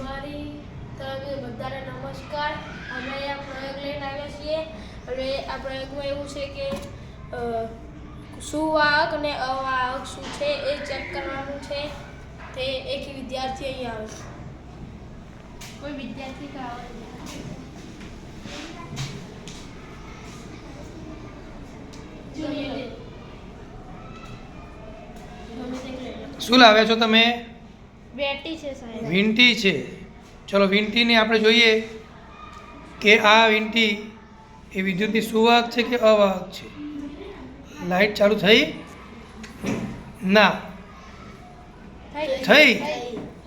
અમારી તરફથી બધાને નમસ્કાર. અમે આ પ્રયોગ લઈને આવ્યા છીએ. અને આ પ્રયોગમાં એવું છે કે સુવાહક અને અવાહક શું છે એ ચેક કરવાનું છે. તે એક વિદ્યાર્થી અહીં આવે કોઈ વિદ્યાર્થી કે આવે. શું લાવ્યા છો તમે? બેટી છે સાહેબ. વીંટી છે. ચલો વીંટીને આપણે જોઈએ કે આ વીંટી એ વિદ્યુતની સુવાહક છે કે અવાહક છે? લાઈટ ચાલુ થઈ? ના. થઈ.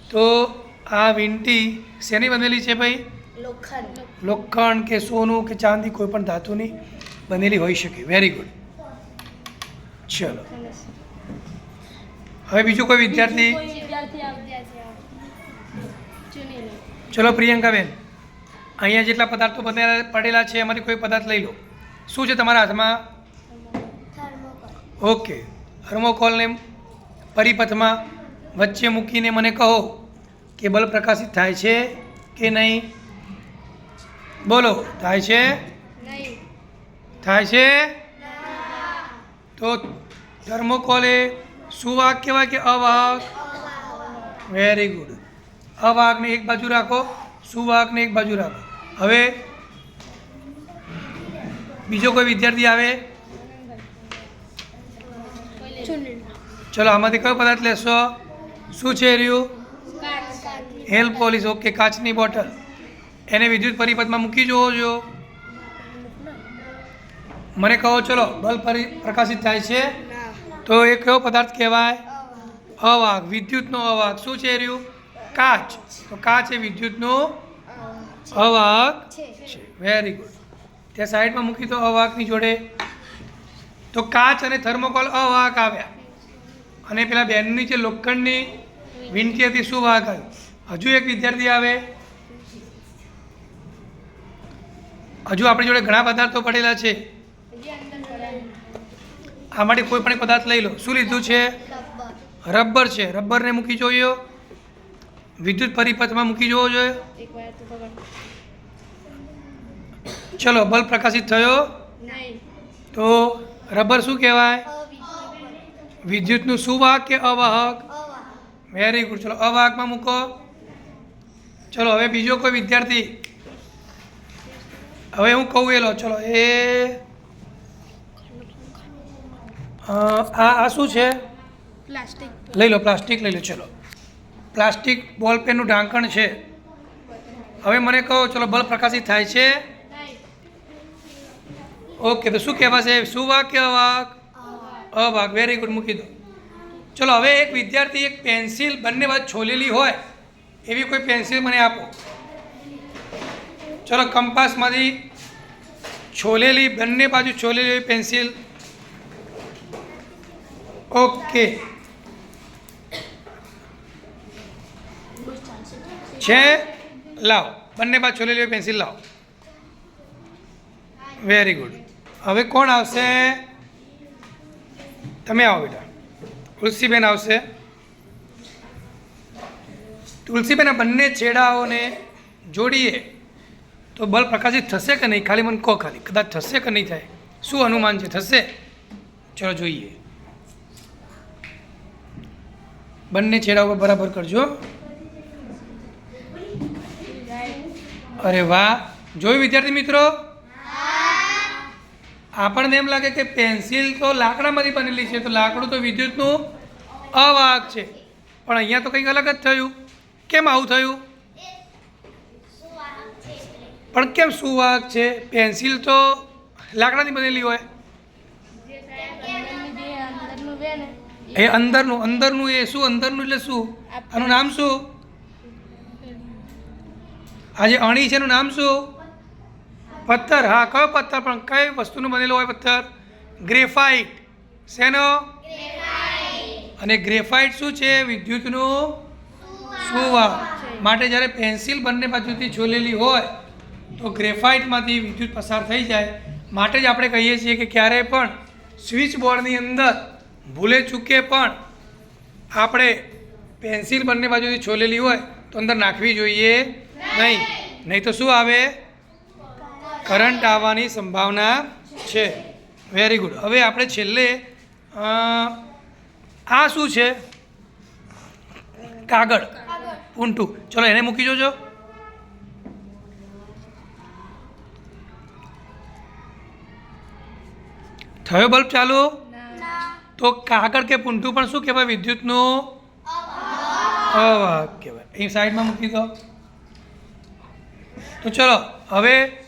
તો આ વીંટી શેની બનેલી છે ભાઈ? લોખંડ. લોખંડ કે સોનું કે ચાંદી કોઈ પણ ધાતુની બનેલી હોઈ શકે. વેરી ગુડ ચલો. હવે બીજું કોઈ વિદ્યાર્થી? ચલો પ્રિયંકાબેન અહીંયા જેટલા પદાર્થો પડેલા છે એમાંથી કોઈ પદાર્થ લઈ લો. શું છે તમારા હાથમાં? ઓકે. થર્મોકોલને પરિપથમાં વચ્ચે મૂકીને મને કહો કે બલ્બ પ્રકાશિત થાય છે કે નહીં? બોલો થાય છે? થાય છે? તો થર્મોકોલ એ સુવાહક કહેવાય કે અવાહક. વેરી ગુડ અવાહકને એક બાજુ રાખો સુવાહકને એક બાજુ રાખો. હવે બીજો કોઈ વિદ્યાર્થી આવે? ચલો, આમાંથી કયો પદાર્થ લેશો? શું છે રહ્યું? હેલ પોલીસ. ઓકે, કાચની બોટલ. એને વિદ્યુત પરિપથમાં મૂકી જોવો જો. મને કહો, ચલો, બલ્બ પરી, પ્રકાશિત થાય છે? તો એ કયો પદાર્થ કહેવાય? અવાહક વિદ્યુતનો અવાહક શું છે રહ્યું? કાચ. તો કાચ એ વિદ્યુતનો અવાહક છે. વેરી ગુડ ત્યાં સાઈડમાં મૂકી દો અવાહકની જોડે. તો કાચ અને થર્મોકોલ અવાહક આવ્યા. અને પેલા બેનની જે લોખંડની વિનંતી હતી શું વાહક આવ્યું? હજુ એક વિદ્યાર્થી આવે. હજુ આપણી જોડે ઘણા પદાર્થો પડેલા છે. આ માટે કોઈ પણ પદાર્થ લઈ લો. શું લીધું છે? રબર છે. રબરને મૂકી જોયો. વિદ્યુત પરિપથમાં મૂકી જવો જોઈએ. ચલો બલ્બ પ્રકાશિત થયો. તો રબર શું કહેવાય? વિદ્યુતનું સુવાહક કે અવાહક? વેરી ગુડ ચલો અવાહકમાં મૂકો. ચલો હવે બીજો કોઈ વિદ્યાર્થી? હવે હું કહું એ લો ચલો એ આ આ શું છે? પ્લાસ્ટિક. લઈ લો પ્લાસ્ટિક લઈ લો. ચલો. પ્લાસ્ટિક બોલ પેનનું ઢાંકણ છે. હવે મને કહો, ચલો બલ્બ પ્રકાશિત થાય છે. ઓકે, તો શું કહેવાશે સુવાહક કે અવાક. અવાક. વેરી ગુડ મૂકી દો. ચલો, હવે એક વિદ્યાર્થી, એક પેન્સિલ બંને બાજુ છોલેલી હોય, એવી કોઈ પેન્સિલ મને આપો. ચલો, કંપાસમાંથી છોલેલી, બંને બાજુ છોલેલી પેન્સિલ. ઓકે. છે? લાવો. બંને બાજુ છોલેલી પેન્સિલ લાવો. વેરી ગુડ હવે કોણ આવશે? તમે આવો બેટા. તુલસીબેન આવશે. તુલસીબેન, આ બંને છેડાઓને જોડીએ તો બલ પ્રકાશિત થશે કે નહીં? ખાલી મને કહો ખાલી. કદાચ થશે કે નહીં થાય? શું અનુમાન છે? થશે? ચલો જોઈએ. બંને છેડા ઉપર બરાબર કરજો. અરે વાહ. જોયું વિદ્યાર્થી મિત્રો? આપણને એમ લાગે કે પેન્સિલ તો લાકડામાંથી બનેલી છે, તો લાકડું તો વિદ્યુતનું અવાહક છે. પણ અહીંયા તો કંઈક અલગ જ થયું. કેમ આવું થયું? પણ કેમ સુવાહક છે? પેન્સિલ તો લાકડાની બનેલી હોય. એ અંદરનું અંદરનું એ શું? અંદરનું એટલે શું? આનું નામ શું? આ જે અણી છે એનું નામ શું? પથ્થર. હા કયો પથ્થર? પણ કઈ વસ્તુનું બનેલો હોય પથ્થર? ગ્રેફાઇટ. શેનો? અને ગ્રેફાઇટ શું છે? વિદ્યુતનું સુવા માટે જ્યારે પેન્સિલ બંને બાજુથી છોલેલી હોય તો ગ્રેફાઇટમાંથી વિદ્યુત પસાર થઈ જાય. માટે જ આપણે કહીએ છીએ કે ક્યારે પણ સ્વિચ બોર્ડની અંદર ભૂલે ચૂકે પણ આપણે પેન્સિલ બંને બાજુથી છોલેલી હોય તો અંદર નાખવી જોઈએ. નહીં. નહીં તો શું આવે? કરંટ આવવાની સંભાવના છે. વેરી ગુડ હવે આપણે છેલ્લે આ શું છે? કાગળ. ઊંટું ચલો એને મૂકી જોજો. થયો બલ્બ ચાલુ? તો કાગળ કે પૂંઠું પણ શું કહેવાય? વિદ્યુતનું અવાહક. કહેવાય. એ સાઈડમાં મૂકી દો. તો ચલો, હવે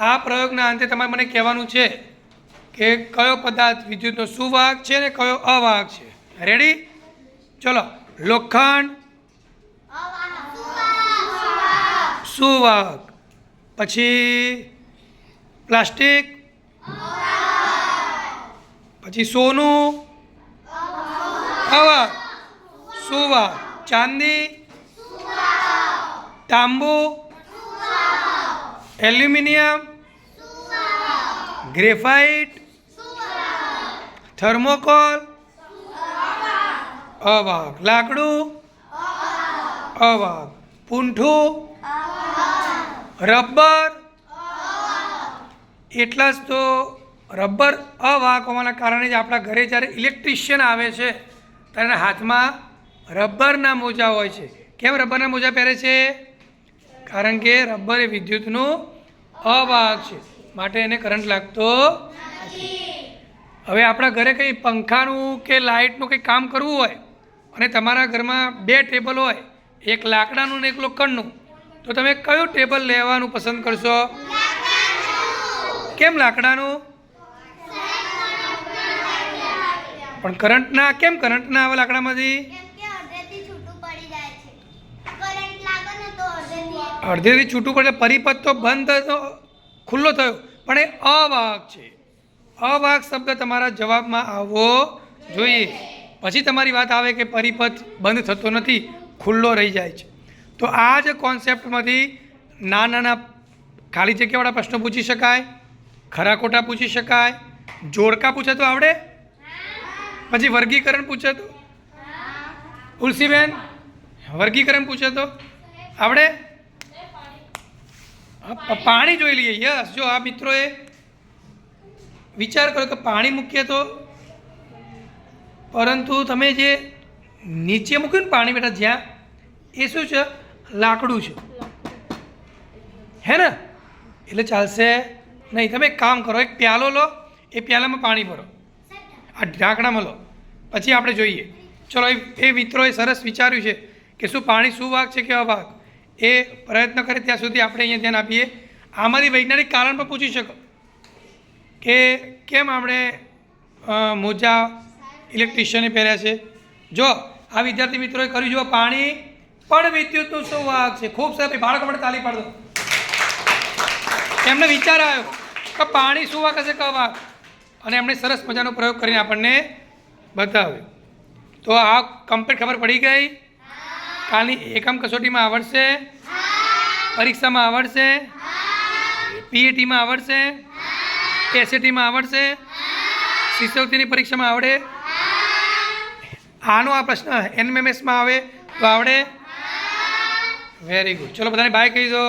આ પ્રયોગના અંતે તમારે મને કહેવાનું છે કે કયો પદાર્થ વિદ્યુતનો સુવાહક છે ને કયો અવાહક છે? રેડી ચલો, લોખંડ. સુવાહક. પછી પ્લાસ્ટિક. પછી સોનું. અવાહક. સુવાહક. ચાંદી. તાંબુ. એલ્યુમિનિયમ, ગ્રેફાઇટ, થર્મોકોલ અવાક લાકડું અવાક પૂંઠું, રબર. એટલા જ તો રબર અવાક હોવાના કારણે જ આપણા ઘરે જ્યારે ઇલેક્ટ્રિશિયન આવે છે, ત્યારે હાથમાં રબરના મોજા હોય છે. કેમ રબરના મોજા પહેરે છે? કારણ કે રબર એ વિદ્યુતનું અવાહક છે માટે એને કરંટ લાગતો હવે આપણા ઘરે કંઈ પંખાનું કે લાઇટનું કંઈ કામ કરવું હોય અને તમારા ઘરમાં બે ટેબલ હોય, એક લાકડાનું ને એક લોખંડનું, તો તમે કયું ટેબલ લેવાનું પસંદ કરશો? કેમ લાકડાનું? પણ કરંટ ના, કેમ કરંટ ના આવે લાકડામાંથી કેમ કે અડધેથી છૂટું પડી જાય છે કરંટ લાગે ને તો અડધેથી છૂટું પડે પરિપથ તો બંધ ખુલ્લો થયો. પણ એ અવાહક છે. અવાહક શબ્દ તમારા જવાબમાં આવવો જોઈએ. પછી તમારી વાત આવે કે પરિપથ બંધ થતો નથી ખુલ્લો રહી જાય છે. તો આ જ કોન્સેપ્ટમાંથી નાના નાના ખાલી જગ્યાવાળા પ્રશ્નો પૂછી શકાય ખરા ખોટા પૂછી શકાય. જોડકા પૂછે તો આવડે? પછી વર્ગીકરણ પૂછે તો? તુલસીબેન વર્ગીકરણ પૂછે તો? આવડે? પાણી જોઈ લઈએ. યસ, જો આ મિત્રોએ વિચાર કરો કે પાણી મૂકીએ તો પરંતુ તમે જે નીચે મૂક્યું ને પાણી બેટા જ્યાં, એ શું છે? લાકડું છે. હે ને? એટલે ચાલશે નહીં. તમે એક કામ કરો, એક પ્યાલો લો, એ પ્યાલામાં પાણી ભરો. આ ઢાંકણામાં લો. પછી આપણે જોઈએ. ચલો, એ મિત્રોએ સરસ વિચાર્યું છે કે શું પાણી શું વાઘ છે કે અવાગ એ પ્રયત્ન કરે ત્યાં સુધી આપણે અહીંયા ધ્યાન આપીએ. આમાંથી વૈજ્ઞાનિક કારણ પણ પૂછી શકો. કે કેમ આપણે મોજા ઇલેક્ટ્રિશિયને પહેર્યા છે? જો, આ વિદ્યાર્થી મિત્રોએ કર્યું જો પાણી પણ વિદ્યુતનું શું વાહક છે? ખૂબ સરસ બાળકો પણ તાલી પાડો એમને વિચાર આવ્યો કે પાણી શું વાહક હશે કે અવાહક અને એમણે સરસ મજાનો પ્રયોગ કરીને આપણને બતાવ્યો. તો આ કમ્પ્લીટ ખબર પડી ગઈ. કાલની એકમ કસોટીમાં આવડશે? પરીક્ષામાં આવડશે? પીએટીમાં આવડશે? એસએટીમાં આવડશે? શિષ્યવૃત્તિની પરીક્ષામાં આવડે? આનો આ પ્રશ્ન એનએમએમએસમાં આવે તો આવડે? Very good. ચલો બધાને બાય કહી દો.